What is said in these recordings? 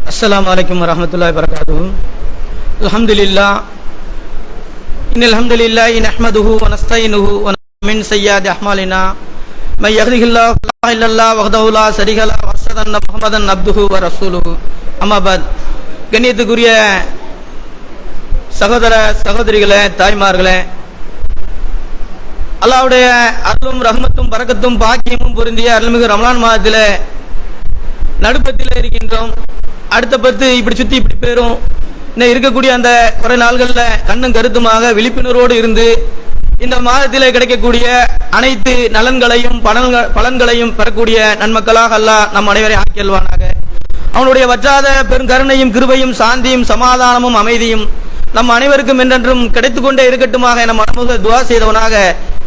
السلام عليكم ورحمة الله وبركاته الحمد لله إن الحمد لله نحمده ونستعينه ومن سيئات أعمالنا من يهده الله فلا مضل إلا الله وحده لا شريك له وأشهد أن محمدا عبده ورسوله أما بعد கண்ணியத்துக்குரிய சகோதர சகோதரிகளே தாய்மார்களே அல்லாவுடைய அருளும் ரஹ்மத்தும் பரக்கத்தும் பாக்கியமும் பொருந்திய அருள்மிகு ரமலான் மாதத்தில் நடுப்பத்தில் இருக்கின்றோம் அடுத்த பத்து இப்படி சுத்தி இப்படி போயிரும். இன்னும் இருக்கக்கூடிய அந்த குறை நாள்களில் கண்ணும் கருத்துமாக விழிப்புணர்வோடு இருந்து இந்த மாதத்தில் கிடைக்கக்கூடிய அனைத்து நலன்களையும் பலன்கள் பலன்களையும் பெறக்கூடிய நன்மக்களாக அல்லாஹ் நம் அனைவரையும் ஆக்கியல்வானாக. அவனுடைய வற்றாத பெருங்கருணையும் கிருபையும் சாந்தியும் சமாதானமும் அமைதியும் நம் அனைவருக்கும் என்றென்றும் கிடைத்து கொண்டே இருக்கட்டுமாக என மனமுக துவா செய்தவனாக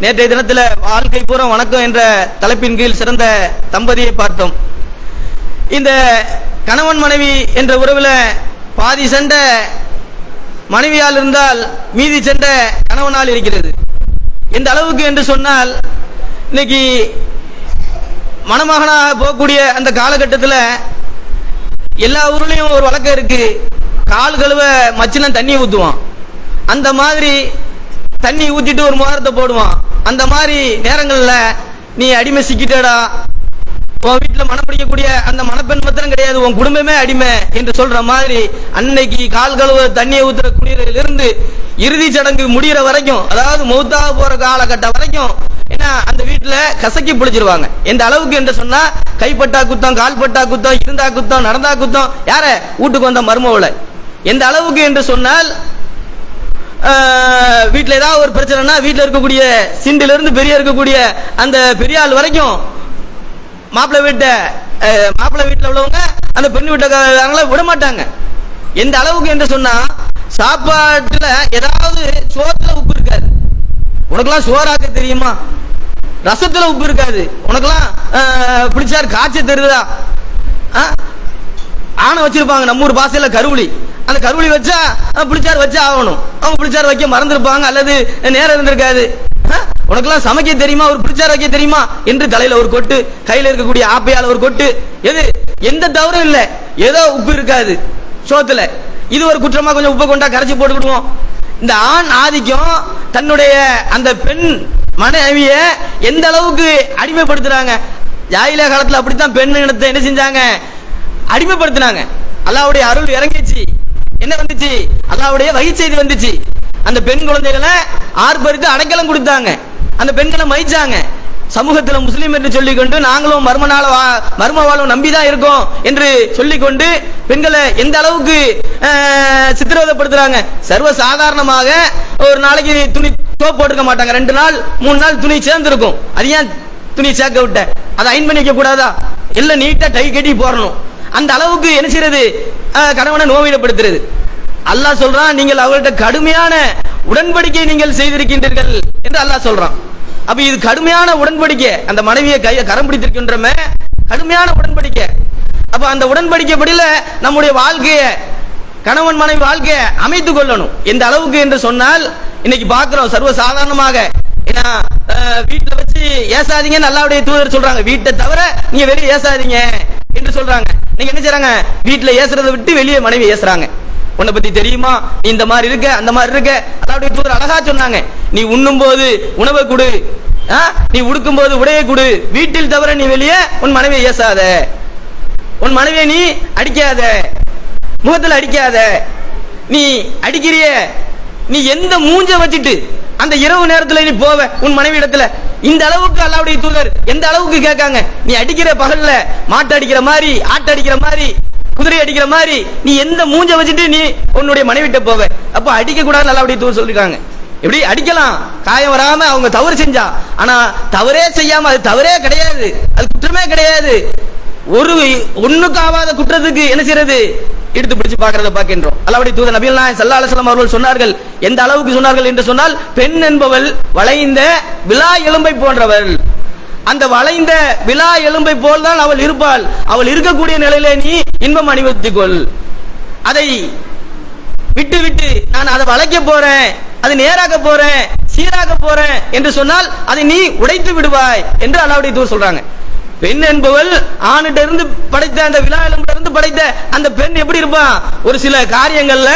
நேற்றைய தினத்தில் வாழ்க்கை பூரா வணக்கம் என்ற தலைப்பின் கீழ் சிறந்த தம்பதியை பார்த்தோம். இந்த கணவன் மனைவி என்ற உறவில் பாதி சண்டை மனைவியால் இருந்தால் மீதி சண்டை கணவனால் இருக்கிறது. எந்த அளவுக்கு என்று சொன்னால் இன்னைக்கு மணமகனாக போகக்கூடிய அந்த காலகட்டத்தில் எல்லா ஊர்லேயும் ஒரு வழக்கம் இருக்குது கால் கழுவ மச்சினம் தண்ணி ஊற்றுவான் அந்த மாதிரி தண்ணி ஊற்றிட்டு ஒரு முகரத்தை போடுவான். அந்த மாதிரி நேரங்களில் நீ அடிமை சிக்கிட்டடா உன் வீட்டில் மனம் பிடிக்கக்கூடிய அந்த மணப்பெண் மாத்திரம் கிடையாது உன் குடும்பமே அடிமை என்று சொல்ற மாதிரி அன்னைக்கு கால் கழுவ தண்ணியை ஊத்துற குடியிலிருந்து இறுதி சடங்கு முடிகிற வரைக்கும் அதாவது மௌத்தாக போற காலகட்டம் வரைக்கும் ஏன்னா அந்த வீட்டில் கசக்கி பிடிச்சிருவாங்க எந்த அளவுக்கு என்று சொன்னா கைப்பட்டா குத்தம் கால்பட்டா குத்தம் இருந்தா குத்தம் நடந்தா குத்தம் யார? வீட்டுக்கு வந்த மருமவளை. எந்த அளவுக்கு என்று சொன்னால் வீட்டில் ஏதாவது ஒரு பிரச்சனைனா வீட்டில் இருக்கக்கூடிய சிண்டிலிருந்து பெரிய இருக்கக்கூடிய அந்த பெரிய ஆள் வரைக்கும் மாப்பிள்ளை வீட்டை மாப்பிள்ளை வீட்டில் உள்ளவங்க அந்த பெண் வீட்டுக்காரங்களை விட மாட்டாங்க. எந்த அளவுக்கு என்று சொன்னா சாப்பாட்டுல ஏதாவது சோத்துல உப்பு இருக்காது. உனக்கெல்லாம் சோறாக்க தெரியுமா? ரசத்துல உப்பு இருக்காது. உனக்கெல்லாம் பிடிச்சாரு காய்ச்ச தெரியுதா? ஆனை வச்சிருப்பாங்க நம்ம ஊர் பாசையில கருவுளி அந்த கருவுளி வச்சா பிடிச்சார் வச்சா ஆகணும். அவங்க பிடிச்சார் வைக்க மறந்துருப்பாங்க அல்லது நேரம் இருந்திருக்காது. உனக்கெல்லாம் சமைக்க தெரியுமா? ஒரு பிடிச்சார் வைக்க தெரியுமா? என்று தலையில ஒரு கொட்டு கையில இருக்கக்கூடிய ஆப்பையால ஒரு கொட்டு. எது? எந்த தவறும் இல்லை. ஏதோ உப்பு இருக்காது. சோத்துல. இது ஒரு குற்றமா? கொஞ்சம் உப்பை கொண்டா கரைச்சி போட்டுக்கிடுவோம் இந்த ஆண் ஆதிக்கம் தன்னுடைய அந்த பெண் மனைவிய எந்த அளவுக்கு அடிமைப்படுத்துறாங்க? ஜாயில காலத்துல அப்படித்தான் பெண் இனத்தை என்ன செஞ்சாங்க? அடிமைப்படுத்தினாங்க. அல்லாவுடைய அருள் இறங்கிச்சு. என்ன வந்துச்சு? அல்லாவுடைய வகை செய்தி வந்துச்சு. அந்த பெண் குழந்தைகளை ஆர்ப்பரித்து அடைக்கலம் கொடுத்தாங்க. அந்த பெண்களை மதிச்சாங்க. சமூகத்தில் முஸ்லீம் என்று சொல்லிக்கொண்டு நாங்களும் மர்மனால மர்ம வாழும் நம்பி தான் இருக்கோம் என்று சொல்லிக்கொண்டு பெண்களை எந்த அளவுக்கு சித்திரவதைப்படுத்துறாங்க. சர்வ சாதாரணமாக ஒரு நாளைக்கு துணி சோப் போட்டுக்க மாட்டாங்க. ரெண்டு நாள் மூணு நாள் துணி சேர்ந்துருக்கும். அது ஏன் துணி சேர்க்க விட்ட? அதை அயன் பண்ணி வைக்க கூடாதா? எல்லாம் நீட்டா டை கட்டி போடணும். அந்த அளவுக்கு என்ன செய்யறது? கணவனை நோவிடப்படுத்துறது. அல்லாஹ் சொல்றான் நீங்கள் அவர்கள்ட்ட கடுமையான உடன்படிக்கை நீங்கள் செய்திருக்கின்றீர்கள் என்று அல்லாஹ் சொல்றான். அப்ப இது கடுமையான உடன்படிக்கை. அந்த மனைவியை கையை கரம் பிடித்திருக்கின்றமே கடுமையான உடன்படிக்கை. அப்ப அந்த உடன்படிக்கைப்படியில நம்முடைய வாழ்க்கையை கணவன் மனைவி வாழ்க்கையை அமைத்து கொள்ளணும். எந்த அளவுக்கு என்று சொன்னால் இன்னைக்கு பார்க்கிறோம் சர்வ சாதாரணமாக ஏன்னா வீட்டில் வச்சு ஏசாதீங்கன்னு நல்லாவுடைய தூதர் சொல்றாங்க. வீட்டை தவிர நீங்க வெளியே ஏசாதீங்க என்று சொல்றாங்க. நீங்க என்ன செய்யறாங்க வீட்டில் ஏசுறதை விட்டு வெளியே மனைவி ஏசுறாங்க. உன்னை பத்தி தெரியுமா? நீ இந்த மாதிரி இருக்க அந்த மாதிரி இருக்க. அல்லாவுடைய தூதர் அழகா சொன்னாங்க. நீ உண்ணும் போது உணவை கொடு. நீ உடுக்கும் போது உடையை கொடு. வீட்டில் தவிர நீ வெளியே உன் மனைவியை ஏசாத. உன் மனைவியை நீ அடிக்காத. முகத்தில் அடிக்காத. நீ அடிக்கிறிய. நீ எந்த மூஞ்ச வச்சுட்டு அந்த இரவு நேரத்தில் நீ போவ உன் மனைவி இடத்துல? இந்த அளவுக்கு அல்லாவுடைய தூதர் எந்த அளவுக்கு கேட்காங்க? நீ அடிக்கிற பகல்ல மாட்டு அடிக்கிற மாதிரி ஆட்டு அடிக்கிற மாதிரி குதிரை அடிக்கிற மாதிரி நீ எந்த மூஞ்ச வச்சுட்டு நீ உன்னுடைய மனைவிட்ட போவ அப்ப அடிக்க கூடாது நல்லா அப்படி தூர் சொல்லிருக்காங்க. எப்படி? அடிக்கலாம். காயம் வராம அவங்க தவறு செஞ்சா. ஆனா தவறே செய்யாம அது தவறே கிடையாது. அது குற்றமே கிடையாது. ஒரு ஒண்ணுக்கு ஆவாத குற்றத்துக்கு என்ன செய்யறது? எடுத்து பிடிச்சு பார்க்கறத பார்க்கின்றோம். அல்லாவுடைய தூதர் நபிகள் நாயன் சல்லா அலுவலம் அவர்கள் சொன்னார்கள். எந்த அளவுக்கு சொன்னார்கள் என்று சொன்னால் பெண் என்பவள் வளைந்த விழா எலும்பை போன்றவள். அந்த வளைந்த விழா எலும்பை போல்தான் அவள் இருப்பாள். அவள் இருக்கக்கூடிய நிலையில நீ இன்பம் அனுபவித்துக் கொள் அதை விட்டு விட்டு நான் அதை வளைக்க போறேன் அது நேராக போறேன் சீராக போறேன் என்று சொன்னால் அதை நீ உடைத்து விடுவாய் என்று அல்லாவுடைய தூர் சொல்றாங்க. பெண் என்பவள் ஆணிட்ட இருந்து படைத்த அந்த விழா எலும்புல இருந்து படைத்த அந்த பெண் எப்படி இருப்பான்? ஒரு சில காரியங்கள்ல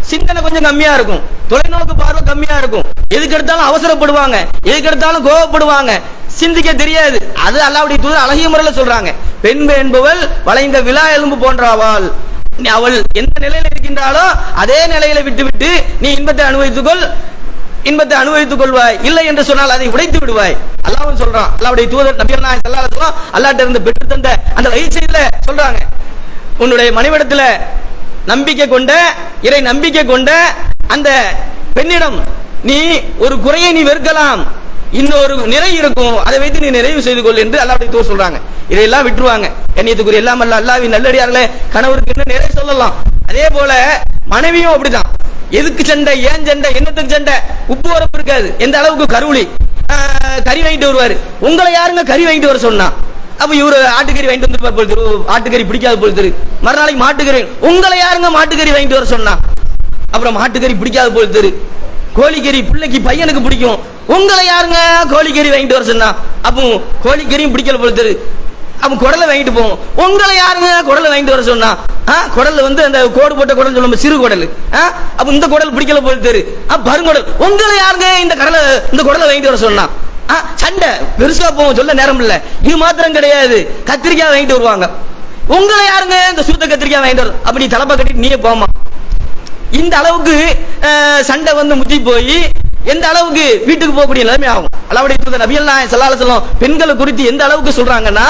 சிந்தனை கொஞ்சம் கம்மியா இருக்கும். தொலைநோக்கு பார்வை கம்மியா இருக்கும். எதுக்கு எடுத்தாலும் அவசரப்படுவாங்க. எதுக்கு எடுத்தாலும் கோவப்படுவாங்க. சிந்திக்க தெரியாது. அது அல்லாவுடைய தூதர் அழகிய முறையில் சொல்றாங்க. பெண் என்பவள் வளைந்த விழா எலும்பு போன்றவாள். நீ அவள் எந்த நிலையில இருக்கின்றாலோ அதே நிலையில விட்டுவிட்டு நீ இன்பத்தை அனுபவித்துக்கொள். இன்பத்தை அனுபவித்துக் கொள்வாய். இல்லை என்று சொன்னால் அதை உடைத்து விடுவாய். அல்லாவும் சொல்றான். அல்லாவுடைய தூதர் நபியர் நாயகம் அல்லாட்ட இருந்து பெற்று தந்த அந்த வயிற்சியில சொல்றாங்க. உன்னுடைய மனைவிடத்துல நம்பிக்கை கொண்ட இறை நம்பிக்கை கொண்ட அந்த பெண்ணிடம் நீ ஒரு குறையை நீ வெறுக்கலாம். இன்னொரு நிறை இருக்கும். அதை வைத்து நீ நிறைவு செய்து கொள் என்று அல்லாவுடைய தூர் சொல்றாங்க. இதையெல்லாம் விட்டுருவாங்க. கண்ணியத்துக்குரிய எல்லாம் அல்ல அல்லாஹ்வின் நல்லடியார்களே கணவருக்கு என்ன நிறை சொல்லலாம்? அதே போல மனைவியும் அப்படிதான். எதுக்கு சண்டை ஏன் சண்டை என்னத்துக்கு சண்டை? உப்பு வரப்பு இருக்காது. எந்த அளவுக்கு கருவுளி ஆஹ், கறி வாங்கிட்டு வருவாரு. உங்களை யாருங்க கறி வாங்கிட்டு வர சொன்னா? அப்ப இவரு ஆட்டுக்கறி வாங்கிட்டு வந்துருப்பார் போல் திரு. ஆட்டுக்கறி பிடிக்காது போல் திரு. மறுநாளைக்கு மாட்டுக்கறி. உங்களை யாருங்க மாட்டுக்கறி வாங்கிட்டு வர சொன்னா? அப்புறம் மாட்டுக்கறி பிடிக்காது போல் திரு. கோழிக்கறி பிள்ளைக்கு பையனுக்கு பிடிக்கும். உங்களை யாருங்க கோழிக்கறி வாங்கிட்டு வர சொன்னா? அப்போ கோழிக்கறியும் பிடிக்கல போல் தெரு. அப்ப குடலை வாங்கிட்டு போவோம். உங்களை யாருங்க குடலை வாங்கிட்டு வர சொன்னா? ஆ, குடல்ல வந்து அந்த கோடு போட்ட குடல் சொல்லுவோம். சிறு குடல். ஆ, அப்ப இந்த குடல் பிடிக்கல போல் தெரு. ஆ, பருங்குடல். உங்களை யாருங்க இந்த கடலை இந்த குடலை வாங்கிட்டு வர சொன்னா? சண்டை. பெருசா போவோம் சொல்ல நேரம் இல்ல. இது மாத்திரம் கிடையாது. கத்திரிக்காய் வாங்கிட்டு வருவாங்க. உங்களை யாருங்க இந்த சுத்த கத்திரிக்காய் வாங்கிட்டு வரும் அப்படி தலைப்பை கட்டிட்டு நீயே போமா இந்த அளவுக்கு சண்டை வந்து முத்தி போய் எந்த அளவுக்கு வீட்டுக்கு போகக்கூடிய நிலைமை ஆகும்? அளவுடைய தூதர் நபிகள் நாயகம் செல்லால சொல்லும் பெண்களை குறித்து எந்த அளவுக்கு சொல்றாங்கன்னா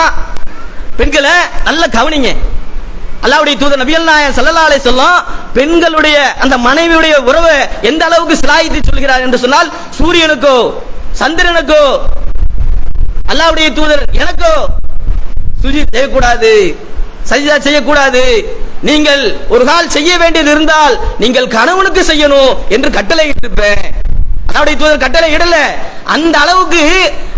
பெண்களை நல்ல கவனிங்க. அல்லாவுடைய தூதர் நபியல் நாயன் ஸல்லல்லாஹு சொல்லும் பெண்களுடைய அந்த மனைவியுடைய உறவை எந்த அளவுக்கு சிலாயித்து சொல்கிறார் என்று சொன்னால் சூரியனுக்கோ சந்திரனுக்கோ? அல்லாவுடைய தூதர் எனக்கோ? சுஜி செய்யக்கூடாது. சஜிதா செய்யக்கூடாது. நீங்கள் ஒரு கால் செய்ய வேண்டியது இருந்தால் நீங்கள் கணவனுக்கு செய்யணும் என்று கட்டளை இருப்பேன் அல்லாவுடைய தூதர் கட்டளை இடல. அந்த அளவுக்கு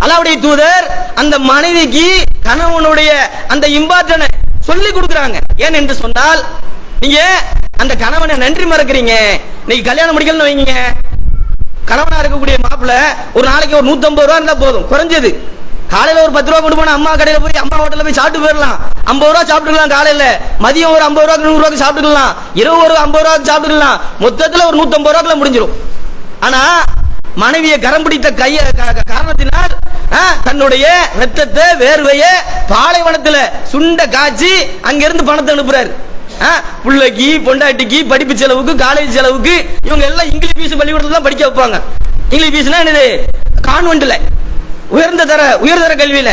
அல்லாவுடைய தூதர் அந்த மனைவிக்கு கணவனுடைய அந்த இம்பார்ட்டனை சொல்லி கொடுக்குறாங்க. ஏன் என்று சொன்னால் நீங்க அந்த கணவனை நன்றி மறக்கிறீங்க. நீங்க கல்யாணம் முடிக்கலன்னு வைங்க. கணவனா இருக்கக்கூடிய மாப்பிள்ள ஒரு நாளைக்கு ஒரு 150 ரூபா இருந்தா போதும். குறைஞ்சது. காலையில ஒரு பத்து ரூபா கொண்டு போனா அம்மா கடையில போய் அம்மா ஹோட்டல்ல போய் சாப்பிட்டு போயிடலாம். ஐம்பது ரூபா சாப்பிட்டுக்கலாம் காலையில. மதியம் ஒரு ஐம்பது ரூபா நூறு ரூபாய்க்கு சாப்பிட்டுக்கலாம். இரவு ஒரு ஐம்பது ரூபாய்க்கு சாப்பிட்டுக்கலாம். மொத்தத்துல ஒரு 150 ரூபாய்க்குள்ள முடிஞ்சிடும் ஆனா மனைவியை கரம் பிடித்த கைய காரணத்தினால் ஆ, தன்னுடைய ரத்தத்தை வேர்வையை பாலைவனத்துல சுண்ட காய்ச்சி அங்கிருந்து பணத்தை அனுப்புறாரு. பிள்ளைக்கு பொண்டாட்டிக்கு படிப்பு செலவுக்கு காலேஜ் செலவுக்கு இவங்க எல்லாம் இங்கிலீஷ் பீஸ் பள்ளிக்கூடத்துல தான் படிக்க வைப்பாங்க. இங்கிலீஷ் பீஸ்னா என்னது? கான்வென்ட்ல. உயர்ந்த தர உயர்தர கல்வியில.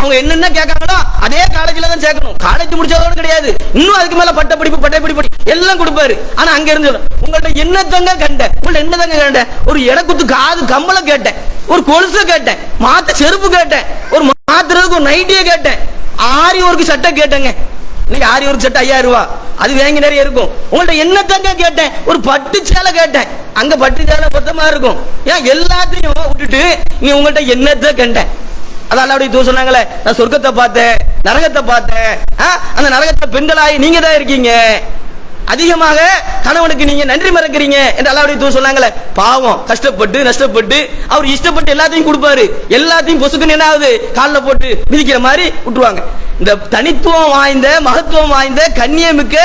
அவங்க என்னென்ன கேட்காங்களோ அதே காலேஜில் தான் சேர்க்கணும். காலேஜ் முடிச்சதோட கிடையாது. இன்னும் அதுக்கு மேல பட்ட படிப்பு பட்ட படிப்பு எல்லாம் கொடுப்பாரு. ஆனா அங்க இருந்து உங்கள்ட்ட என்னத்தங்க கண்டேன் உங்கள்ட்ட என்னதங்க கண்டேன் ஒரு இடக்குத்து காது கம்பளம் கேட்டேன். ஒரு கொலுசை கேட்டேன். மாத்த செருப்பு கேட்டேன். ஒரு மாத்துறதுக்கு ஒரு நைட்டியை கேட்டேன். ஆரி ஒர்க்கு சட்டை கேட்டேங்க. இன்னைக்கு ஆரி ஒரு சட்டை ஐயாயிரம் ரூபா. அது வாங்கி நிறைய இருக்கும். உங்கள்ட்ட என்னத்தங்க கேட்டேன்? ஒரு பட்டு சேலை கேட்டேன். அங்க பட்டு சேலை மொத்தமா இருக்கும். ஏன் எல்லாத்தையும் விட்டுட்டு நீ உங்கள்ட்ட என்னத்த கண்டேன் அதான் அப்படி தூ சொன்னாங்களே நான் சொர்க்கத்தை பார்த்தேன் நரகத்தை பார்த்தேன். ஆ, அந்த நரகத்தை பெண்களாய் நீங்க தான் இருக்கீங்க. அதிகமாக கணவனுக்கு நீங்க நன்றி மறக்கிறீங்க என்று அல்லாவுடைய தூ சொன்னாங்களே. பாவம் கஷ்டப்பட்டு நஷ்டப்பட்டு அவர் இஷ்டப்பட்டு எல்லாத்தையும் கொடுப்பாரு. எல்லாத்தையும் பொசுக்குன்னு என்ன ஆகுது? காலில் போட்டு மிதிக்கிற மாதிரி விட்டுருவாங்க. இந்த தனித்துவம் வாய்ந்த மகத்துவம் வாய்ந்த கண்ணியமிக்க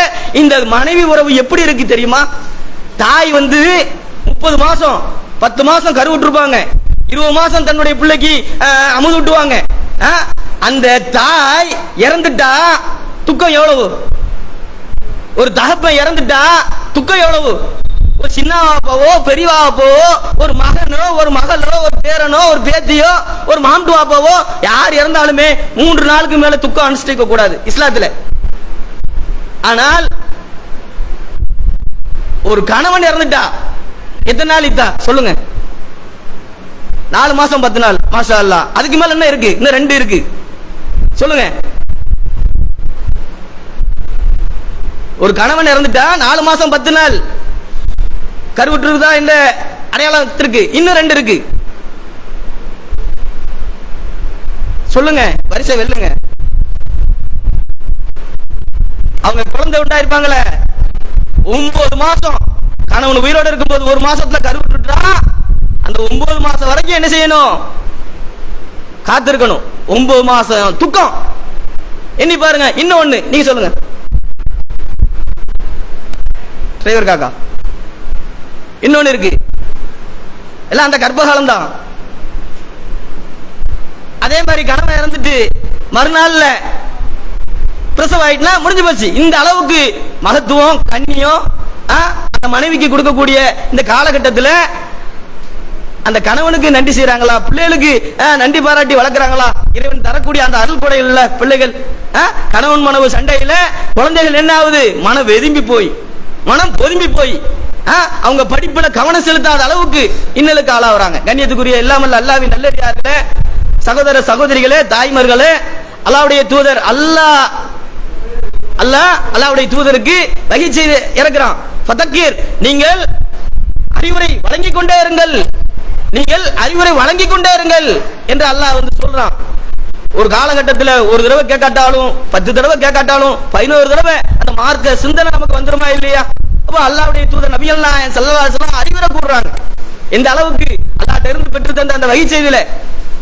இந்த மனைவி உறவு எப்படி இருக்கு தெரியுமா? தாய் வந்து முப்பது மாசம் பத்து மாசம் கருவுட்டுருப்பாங்க இருபது மாசம் தன்னுடைய பிள்ளைக்கு அமுது விட்டுவாங்க அந்த தாய் இறந்துட்டா துக்கம் எவ்வளவு? ஒரு தகப்பன் இறந்துட்டா துக்கம் எவ்வளவு? ஒரு சின்ன பெரியவாப்பாவோ பெரியவா அப்பாவோ ஒரு மகனோ ஒரு மகளோ ஒரு பேரனோ ஒரு பேத்தியோ ஒரு மாமட்டு வாப்பாவோ யார் இறந்தாலுமே மூன்று நாளுக்கு மேல துக்கம் அனுஷ்டிக்க கூடாது இஸ்லாத்துல. ஆனால் ஒரு கணவன் இறந்துட்டா எத்தனை நாள் இத்தா? சொல்லுங்க. நாலு மாசம் பத்து நாள் மாஷா அல்லாஹ் அதுக்கு மேல என்ன இருக்கு? இன்னும் ரெண்டு இருக்கு. சொல்லுங்க. ஒரு கணவன் இறந்துட்டா நாலு மாசம் பத்து நாள். கருவுற்றுதா இந்த அடையாளம் இருக்கு இன்னும் ரெண்டு இருக்கு. சொல்லுங்க. வரிசை வெல்லுங்க. அவங்க குழந்தை உண்டா இருப்பாங்களே? ஒன்பது மாசம். கணவன் உயிரோட இருக்கும்போது ஒரு மாசத்துல கருவுற்றுட்டா அந்த ஒன்பது மாசம் வரைக்கும் என்ன செய்யணும்? காத்திருக்கணும். ஒன்பது மாசம் துக்கம். எண்ணி பாருங்க. இன்னும் ஒண்ணு. நீங்க சொல்லுங்க. டிரைவர் காக்கா. இன்னொன்னு இருக்கு. எல்லாம் அந்த கர்ப்பகாலம் தான் அதே மாதிரி கணவன் இறந்துட்டு மறுநாள்ல பிரசவம் ஆயிட்டுனா முடிஞ்சு போச்சு. இந்த அளவுக்கு மகத்துவம் கண்ணியம் அந்த மனைவிக்கு கொடுக்கக்கூடிய இந்த காலகட்டத்தில் அந்த கணவனுக்கு நன்றி செய்யறாங்களா பிள்ளைகளுக்கு நன்றி பாராட்டி வளர்க்குறாங்களா? இறைவன் தரக்கூடிய அந்த அருள் கொடைகள்ல பிள்ளைகள் கணவன் மனவு சண்டையில குழந்தைகள் என்ன ஆகுது? மனம் வெதும்பி போய் மனம் பொதும்பி போய் அவங்க படிப்புல கவனம் செலுத்தாத அளவுக்கு இன்னலுக்கு ஆளாகிறாங்க கண்ணியத்துக்குரிய இல்லாமல் அல்லாவின் நல்லடியார்களே சகோதர சகோதரிகளே தாய்மார்களே அல்லாவுடைய தூதர் அல்லாஹ் அல்லாஹ் அல்லாஹ்வுடைய தூதருக்கு வகை செய்து இறக்குறான். ஃபதக்கீர் நீங்கள் அறிவுரை வழங்கி கொண்டே இருங்கள். நீங்கள் அறிவுரை வழங்கி கொண்டே இருங்கள் என்று அல்லாஹ் வந்து சொல்றான். ஒரு காலகட்டத்தில் ஒரு தடவை கேட்காட்டாலும் பத்து தடவை கேட்காட்டாலும் பதினோரு தடவை அந்த மார்க்க சிந்தனை நமக்கு வந்துருமா இல்லையா? அப்போ அல்லாவுடைய தூதர் நபிகள் நாயகம் ஸல்லல்லாஹு அறிவுரை கூடுறாங்க எந்த அளவுக்கு அல்லாஹ்ட்ட இருந்து பெற்று தந்த அந்த வகை செய்தியில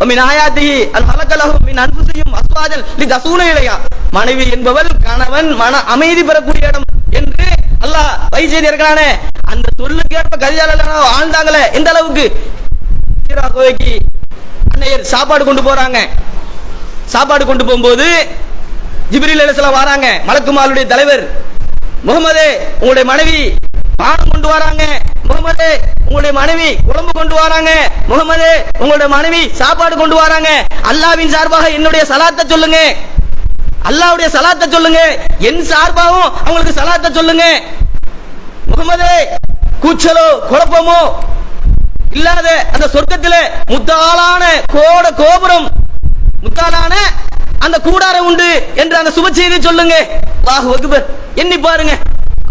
மின் ஆயாத்திஹி அல் ஹலக்கலஹும் மின் அன்ஃபுசிஹிம் அஸ்வாஜன் லிதசூன இலையா? மனைவி என்பவள் கணவன் மன அமைதி பெறக்கூடிய இடம் என்று அல்லாஹ் வகை செய்தி இருக்கிறானே. அந்த சொல்லுக்கு ஏற்ப கதிஜால வாழ்ந்தாங்களே எந்த அளவுக்கு கோவைக்கு அன்னையர் சாப்பாடு கொண்டு போறாங்க. சாப்பாடு கொண்டு போகும்போது ஜிப்ரீல் அலிஸ்லாம் வராங்க. மலக்குமாருடைய தலைவர் முகமது உங்களுடைய மனைவி பானம் கொண்டு வராங்க. முகமது உங்களுடைய மனைவி குழம்பு கொண்டு வராங்க. முகமது உங்களுடைய மனைவி சாப்பாடு கொண்டு வராங்க. அல்லாவின் சார்பாக என்னுடைய சலாத்தை சொல்லுங்க. அல்லாவுடைய சலாத்தை சொல்லுங்க. என் சார்பாகவும் அவங்களுக்கு சலாத்தை சொல்லுங்க. முகமது கூச்சலோ குழப்பமோ இல்லாத அந்த சொர்க்கத்தில் முத்தாளான கோட கோபுரம் முத்தாளான அந்த கூடாரம் உண்டு என்று அந்த சுப செய்தி சொல்லுங்க. வாஹ் அக்பர். எண்ணி பாருங்க.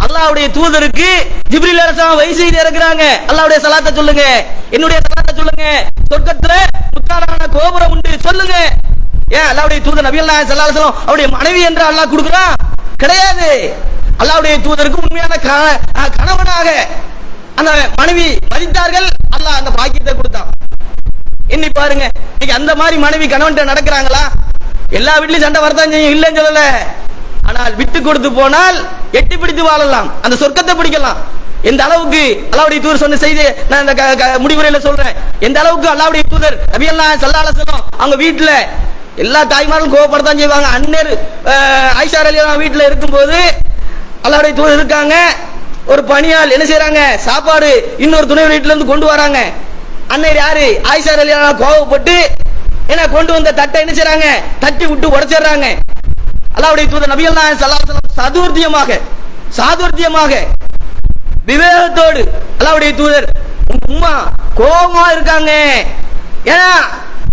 அல்லாவுடைய தூதருக்கு ஜிப்ரில் அலைஹிஸ்ஸலாம் வயசு செய்தி இறக்குறாங்க. அல்லாவுடைய சலாத்தை சொல்லுங்க. என்னுடைய சலாத்தை சொல்லுங்க. சொர்க்கத்துல முத்தாரான கோபுரம் உண்டு. சொல்லுங்க. ஏன் அல்லாவுடைய தூதர் நபிகள் நாயகம் ஸல்லல்லாஹு அவருடைய மனைவி என்று அல்லாஹ் கொடுக்குறான் கிடையாது. அல்லாவுடைய தூதருக்கு உண்மையான க- கணவனாக அந்த மனைவி மதித்தார்கள். அல்லாஹ் அந்த பாக்கியத்தை கொடுத்தான். எண்ணி பாருங்க. இன்னைக்கு அந்த மாதிரி மனைவி கணவன்கிட்ட நடக்கிறாங்களா? எல்லா வீட்லயும் சண்டை வரதான் செய்யும். இல்லைன்னு சொல்லல. ஆனால் விட்டு கொடுத்து போனால் எட்டி பிடித்து வாழலாம். அந்த சொர்க்கத்தை பிடிக்கலாம். எந்த அளவுக்கு அல்லாவுடைய தூர் சொன்ன செய்தி நான் இந்த க- க- முடிவுரையில சொல்றேன். எந்த அளவுக்கு அல்லாவுடைய தூதர் நபியல்லாஹ் சல்லால சொல்லும் அவங்க வீட்டுல எல்லா தாய்மாரும் கோவப்படத்தான் செய்வாங்க. அன்னர் ஐஷா ஆயிஷா ரலியல்லாஹு வீட்டுல இருக்கும்போது அல்லாவுடைய தூதர் இருக்காங்க. ஒரு பணியால் என்ன செய்யறாங்க சாப்பாடு இன்னொரு துணை வீட்டுல இருந்து கொண்டு வராங்க. அன்னையர் யாரு? ஆயிஷா ரலியல்லாஹு கோவப்பட்டு ஏன்னா கொண்டு வந்த தட்டை என்ன செய்றாங்க? தட்டி விட்டு உடைச்சிடுறாங்க. அல்லாவுடைய தூதர் நபிகள் நாயகம் சதுர்த்தியமாக சாதுர்த்தியமாக விவேகத்தோடு அல்லாவுடைய தூதர் உங்க உம்மா கோபமா இருக்காங்க. ஏன்னா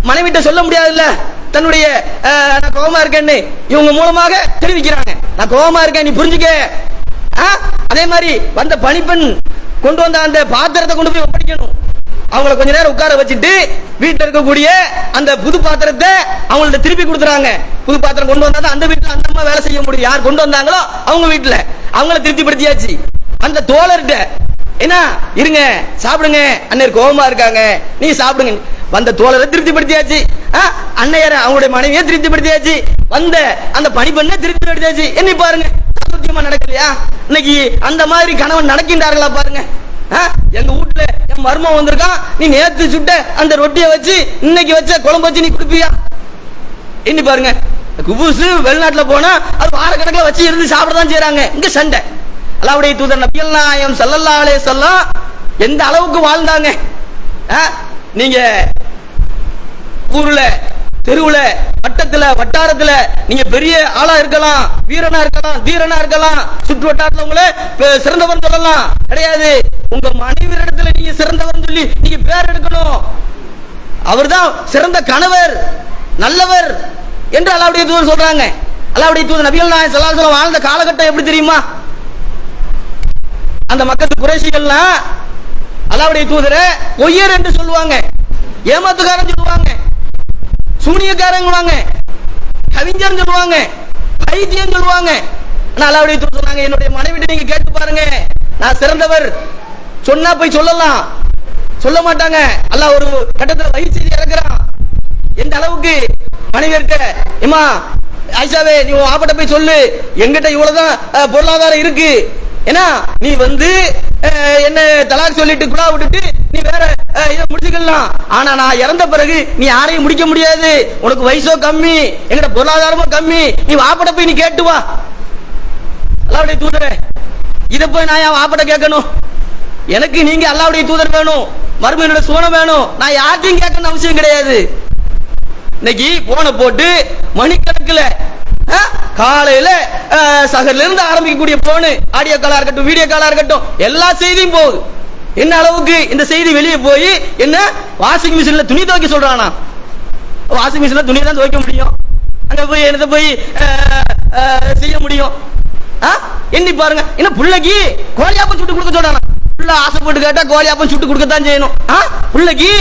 மனைவிட்ட சொல்ல முடியாதுல்ல? தன்னுடைய அஹ், நான் கோபமா இருக்கேன்னு. இவங்க மூலமாக தெரிவிக்கிறாங்க. நான் கோபமா இருக்கேன் நீ புரிஞ்சுக்க. ஆ? அதே மாதிரி வந்த பணிப்பெண் கொண்டு வந்த அந்த பாத்திரத்தை கொண்டு போய் ஒப்படைக்கணும். அவங்கள கொஞ்ச நேரம் உட்கார வச்சுட்டு வீட்டில் இருக்கக்கூடிய அந்த புது பாத்திரத்தை அவங்கள்ட்ட திருப்பி கொடுத்துறாங்க. புது பாத்திரம் கொண்டு வந்தா தான் அந்த வீட்டில் அந்த அம்மா வேலை செய்ய முடியும். யார் கொண்டு வந்தாங்களோ அவங்க வீட்டில் அவங்கள திருப்திப்படுத்தியாச்சு. அந்த தோழர்கிட்ட என்ன இருங்க சாப்பிடுங்க. அண்ணர் கோபமா இருக்காங்க. நீ சாப்பிடுங்க. வந்த தோழரை திருப்திப்படுத்தியாச்சு. ஆ, அவங்களுடைய மனைவியை திருப்திப்படுத்தியாச்சு. வந்த அந்த பணிப்பெண்ணை திருப்திப்படுத்தியாச்சு. என்ன பாருங்க சாதுரியமா நடக்கலையா? இன்னைக்கு அந்த மாதிரி கணவன் நடக்கின்றார்களா பாருங்க. எங்க வீட்டுல என் மர்மம் வந்திருக்கான். நீ நேத்து சுட்ட அந்த ரொட்டியை வச்சு இன்னைக்கு வச்ச குழம்பு வச்சு நீ குடுப்பியா? எண்ணி பாருங்க. குபூசு வெளிநாட்டுல போனா அது வாரக்கணக்கில் வச்சு இருந்து சாப்பிட தான் செய்றாங்க. இங்க சண்டை. அல்லாவுடைய தூதர் நபியல் நாயம் ஸல்லல்லாஹு அலைஹி எந்த அளவுக்கு வாழ்ந்தாங்க? ஆ? நீங்க ஊர்ல தெருவுல வட்டத்துல வட்டாரத்துல நீங்க பெரிய ஆளா இருக்கலாம் வீரனா இருக்கலாம் தீரனா இருக்கலாம் சுற்று வட்டாரத்துல உங்களை சிறந்தவன் சொல்லலாம். கிடையாது. உங்க மனைவியிடத்துல நீங்க சிறந்தவன் சொல்லி நீங்க பேர் எடுக்கணும். அவர்தான் சிறந்த கணவர் நல்லவர் என்று அல்லாவுடைய தூதர் சொல்றாங்க. அல்லாவுடைய தூதர் நபிகள் நாயன் ஸல்லல்லாஹு அலைஹி வாழ்ந்த காலகட்டம் எப்படி தெரியுமா? அந்த மக்கள் குறைசிகள்லாம் அல்லாவுடைய தூதரை பொய்யர் என்று சொல்லுவாங்க. ஏமாத்துக்காரன் சொல்லுவாங்க. சூனியக்காரங்க கவிஞர் சொல்லுவாங்க. பைத்தியம் சொல்லுவாங்க. ஆனா அல்லாவுடைய தூதர் சொன்னாங்க என்னுடைய மனைவிட்டு நீங்க கேட்டு பாருங்க. நான் சிறந்தவர். சொன்னா போய் சொல்லலாம். சொல்ல மாட்டாங்க. அல்லாஹ் ஒரு கட்டத்துல வயிறு செய்தி இறக்குறான். எந்த அளவுக்கு மனைவியர்கிட்ட ஏமா ஆயிஷாவே நீ உன் ஆப்பட்ட போய் சொல்லு. எங்கிட்ட இவ்வளவுதான் பொருளாதாரம் இருக்கு. ஏன்னா நீ வந்து என்ன தலாக் சொல்லிட்டு குழா விட்டுட்டு இதை முடிச்சுக்கலாம். ஆனா நான் இறந்த பிறகு நீ யாரையும் முடிக்க முடியாது. உனக்கு வயசோ கம்மி எங்கட பொருளாதாரமும் கம்மி. நீ வாப்பட போய் நீ கேட்டு வா. அல்லாவுடைய தூதரே இதை போய் நான் என் வாப்பட கேட்கணும். எனக்கு நீங்க அல்லாவுடைய தூதர் வேணும். மறுமையினோட சுவனம் வேணும். நான் யார்ட்டையும் கேட்கணும் அவசியம் கிடையாது. இன்னைக்கு போனை போட்டு மணிக்கணக்கில் ஆ, காலையில சகர்ல இருந்து ஆரம்பிக்கக்கூடிய போனு ஆடியோ காலா இருக்கட்டும் வீடியோ காலா இருக்கட்டும் எல்லா செய்தியும் போகுது. என்ன அளவுக்கு இந்த செய்தி வெளியே போய் என்ன வாஷிங் மிஷின்ல துணி துவைக்க சொல்றானா? வாஷிங் மிஷின்ல துணி தான் துவைக்க முடியும். அங்க போய் என்னத்தை போய் செய்ய முடியும். ஆ? எண்ணி பாருங்க. என்ன பிள்ளைக்கு கோழியாப்பம் சுட்டு கொடுக்க சொல்றானா? புள்ள ஆசைப்பட்டு கேட்டா கோழியாப்பம் சுட்டு கொடுக்கத்தான் செய்யணும். ஆ? புள்ளைக்கு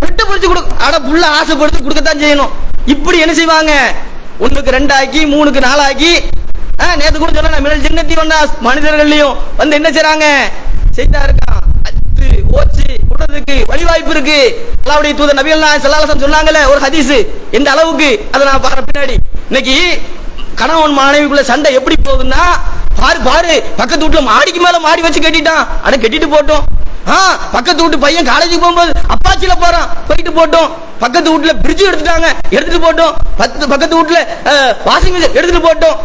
பிரெட்டு பிடிச்சி கொடுக்க அட புள்ள ஆசைப்படுத்து கொடுக்கத்தான் செய்யணும். இப்படி என்ன செய்வாங்க? ஒண்ணுக்கு ரெண்டாக்கி மூணுக்கு நாலாக்கி ஆ, கூட சொன்னா மினல் சின்னத்தி வந்தா மனிதர்கள்லயும் வந்து என்ன செய்றாங்க? செய்தா இருக்கான் அத்து ஓச்சு விடுறதுக்கு வழிவாய்ப்பு இருக்கு. அல்லாவுடைய தூதர் நபிகள் நாயகம் ஸல்லல்லாஹு சொன்னாங்கல்ல ஒரு ஹதீஸ். எந்த அளவுக்கு? அதை நான் பாரு பின்னாடி. இன்னைக்கு கணவன் மாணவிக்குள்ள சண்டை எப்படி போகுதுன்னா பாரு பாரு பக்கத்து வீட்டுல மாடிக்கு மேல மாடி வச்சு கட்டிட்டான். அட கட்டிட்டு போட்டோம். ஆ பக்கத்து வீட்டு பையன் காலேஜுக்கு போகும்போது அப்பாச்சியில போறான். போயிட்டு போட்டோம். பக்கத்து வீட்டுல பிரிட்ஜ் எடுத்துட்டாங்க. எடுத்துட்டு போட்டோம். பத்து பக்கத்து வீட்டுல வாஷிங் மிஷின் எடுத்துட்டு போட்டோம்.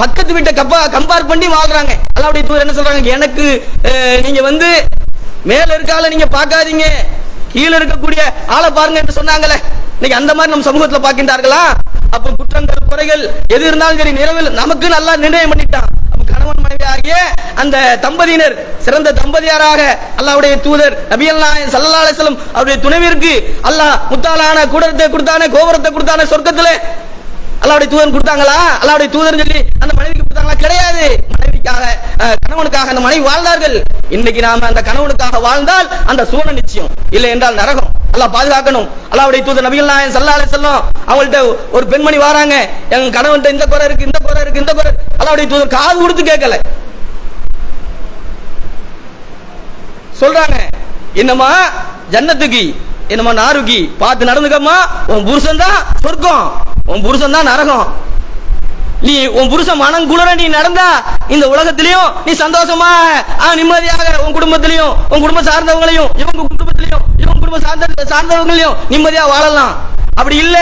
பக்கத்து வீட்டை கப்பா கம்பேர் பண்ணி வாழ்றாங்க அல்லாவுடைய தூதர் என்ன சொல்றாங்க? எனக்கு நீங்க வந்து மேல இருக்கால நீங்க பார்க்காதீங்க. கீழே இருக்கக்கூடிய ஆளை பாருங்க என்று சொன்னாங்களே. இன்னைக்கு அந்த மாதிரி நம்ம சமூகத்துல பார்க்கின்றார்களா? அப்ப குற்றங்கள் குறைகள் எது இருந்தாலும் சரி நிறவில் நமக்கு நல்லா நிர்ணயம் பண்ணிட்டான். அப்ப கணவன் மனைவி ஆகிய அந்த தம்பதியினர் சிறந்த தம்பதியாராக அல்லாவுடைய தூதர் நபியல் நாயன் சல்லா அலிஸ்லம் அவருடைய துணைவிற்கு அல்லாஹ் முத்தாலான கூடத்தை கொடுத்தானே கோபுரத்தை கொடுத்தானே சொர்க்கத்திலே அல்லாவுடைய தூதன் கொடுத்தாங்களா? அல்லாவுடைய தூதன் சொல்லி அந்த மனைவிக்கு கொடுத்தாங்களா? கிடையாது. மனைவிக்காக அஹ், கணவனுக்காக அந்த மனைவி வாழ்ந்தார்கள். இன்னைக்கு நாம அந்த கணவனுக்காக வாழ்ந்தால் அந்த சூழ நிச்சயம். இல்லை என்றால் நரகம். அல்லாஹ் பாதுகாக்கணும். அல்லாவுடைய தூதர் நபிகள் நாயன் ஸல்லல்லாஹு அலைஹி அவங்கள்ட்ட ஒரு பெண்மணி வராங்க. எங்க கணவன்கிட்ட இந்த குறை இருக்கு இந்த குறை இருக்கு இந்த குறை அல்லாவுடைய தூதர் காது கொடுத்து கேட்கல. சொல்றாங்க என்னம்மா ஜன்னத்துக்கு என்னம்மா நாருக்கி பார்த்து நடந்துக்கம்மா உன் புருஷன் தான் சொர்க்கம். உன் புருஷன் தான் நரகம். நீ உன் புருஷன் மனம் குளிர நீ நடந்தா இந்த உலகத்திலையும் நீ சந்தோஷமா நிம்மதியாக உன் குடும்பத்திலையும் உன் குடும்பம் சார்ந்தவங்களையும் இவங்க குடும்பத்திலையும் இவங்க குடும்பம் சார்ந்த சார்ந்தவங்களையும் நிம்மதியா வாழலாம். அப்படி இல்ல.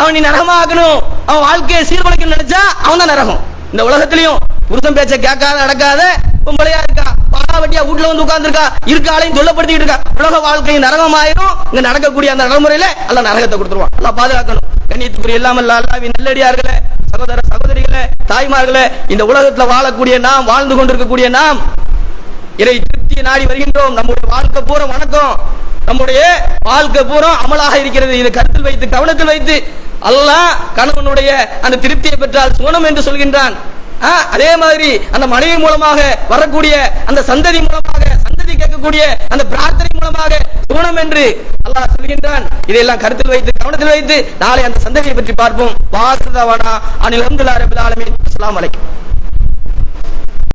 அவன் நீ நரகமா ஆக்கணும் அவன் வாழ்க்கையை சீர்குலைக்க நினைச்சா அவன் தான் நரகம். இந்த உலகத்திலையும் புருஷன் பேச்ச கேட்காத நடக்காத பொம்பளையா இருக்கான் வெட்டியா வீட்டுல வந்து உட்கார்ந்துருக்கா? இருக்க ஆளையும் தொல்லப்படுத்திட்டு இருக்கா. உலக வாழ்க்கையும் நரகமாயிரும். இங்க நடக்கக்கூடிய அந்த நடைமுறையில அல்ல நரகத்தை கொடுத்துருவான். அல்ல பாதுகாக்கணும். கண்ணியத்துக்குரிய இல்லாமல் அல்லாவின் நல்லடியார்களே சகோதர சகோதரிகளே தாய்மார்களே இந்த உலகத்துல வாழக்கூடிய நாம் வாழ்ந்து கொண்டிருக்கக்கூடிய நாம் இறை திருப்தியை நாடி வருகின்றோம். நம்முடைய வாழ்க்கை பூரா வணக்கம். நம்முடைய வாழ்க்கை பூரா அமலாக இருக்கிறது. இதை கருத்தில் வைத்து கவனத்தில் வைத்து அல்லாஹ் கணவனுடைய அந்த திருப்தியை பெற்றால் சுகணம் என்று சொல்கின்றான். அதே மாதிரி அந்த மனைவி மூலமாக வரக்கூடிய அந்த சந்ததி மூலமாக சந்ததி கேட்கக்கூடிய அந்த பிரார்த்தனை மூலமாக குணம் என்று அல்லாஹ் சொல்கின்றான். இதையெல்லாம் கருத்தில் வைத்து கவனத்தில் வைத்து நாளை அந்த சந்ததியை பற்றி பார்ப்போம். வாசதவனா அனில் அஹமதுல்லா ரபுல் ஆலமின். அஸ்லாம் அலைக்கும்.